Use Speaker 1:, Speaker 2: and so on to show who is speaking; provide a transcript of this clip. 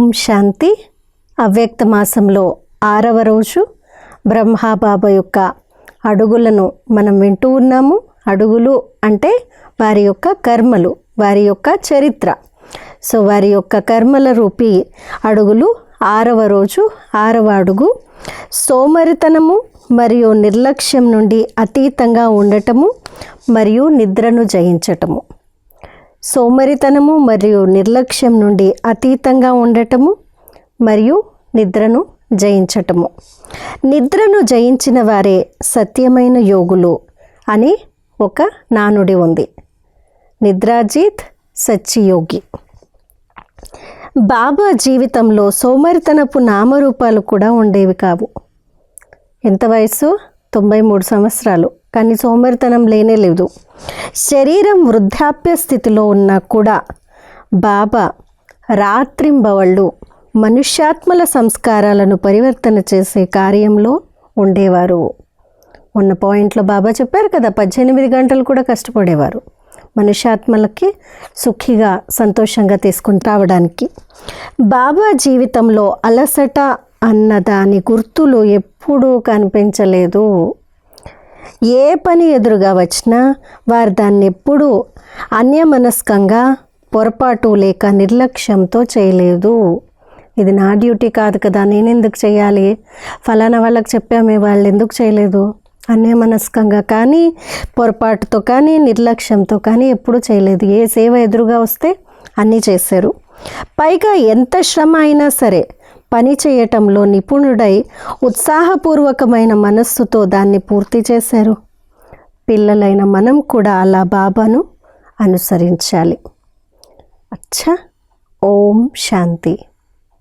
Speaker 1: ఓం శాంతి. అవ్యక్త మాసంలో ఆరవ రోజు బ్రహ్మాబాబా యొక్క అడుగులను మనం వింటూ ఉన్నాము. అడుగులు అంటే వారి యొక్క కర్మలు వారి యొక్క చరిత్ర. సో వారి యొక్క కర్మల రూపి అడుగులు ఆరవ రోజు ఆరవ అడుగు. సోమరితనము మరియు నిర్లక్ష్యం నుండి అతీతంగా ఉండటము మరియు నిద్రను జయించటము. సోమరితనము మరియు నిర్లక్ష్యం నుండి అతీతంగా ఉండటము మరియు నిద్రను జయించటము. నిద్రను జయించిన వారే సత్యమైన యోగులు అని ఒక నానుడి ఉంది. నిద్రాజీత్ సత్యయోగి బాబా జీవితంలో సోమరితనపు నామరూపాలు కూడా ఉండేవి కావు. ఎంత వయసు తొంభై మూడు సంవత్సరాలు. కానీ సోమరితనం లేనే లేదు. శరీరం వృద్ధాప్య స్థితిలో ఉన్నా కూడా బాబా రాత్రింబవళ్ళు మనుష్యాత్మల సంస్కారాలను పరివర్తన చేసే కార్యంలో ఉండేవారు. ఉన్న పాయింట్లో బాబా చెప్పారు కదా పద్దెనిమిది గంటలు కూడా కష్టపడేవారు. మనుష్యాత్మలకి సుఖిగా సంతోషంగా తీసుకుని రావడానికి. బాబా జీవితంలో అలసట అన్న దాని గుర్తులు ఎప్పుడూ కనిపించలేదు. ఏ పని ఎదురుగా వచ్చినా వారు దాన్ని ఎప్పుడూ అన్యమనస్కంగా పొరపాటు లేక నిర్లక్ష్యంతో చేయలేదు. ఇది నా డ్యూటీ కాదు కదా నేను ఎందుకు చేయాలి? ఫలానా వాళ్ళకి చెప్పామే వాళ్ళు ఎందుకు చేయలేదు? అన్యమనస్కంగా కానీ పొరపాటుతో కానీ నిర్లక్ష్యంతో కానీ ఎప్పుడూ చేయలేదు. ఏ సేవ ఎదురుగా వస్తే అన్నీ చేశారు. పైగా ఎంత శ్రమ అయినా సరే పని చేయటంలో నిపుణుడై ఉత్సాహపూర్వకమైన మనస్సుతో దాన్ని పూర్తి చేశారు. పిల్లలైన మనం కూడా అలా బాబాను అనుసరించాలి. అచ్చా ఓం శాంతి.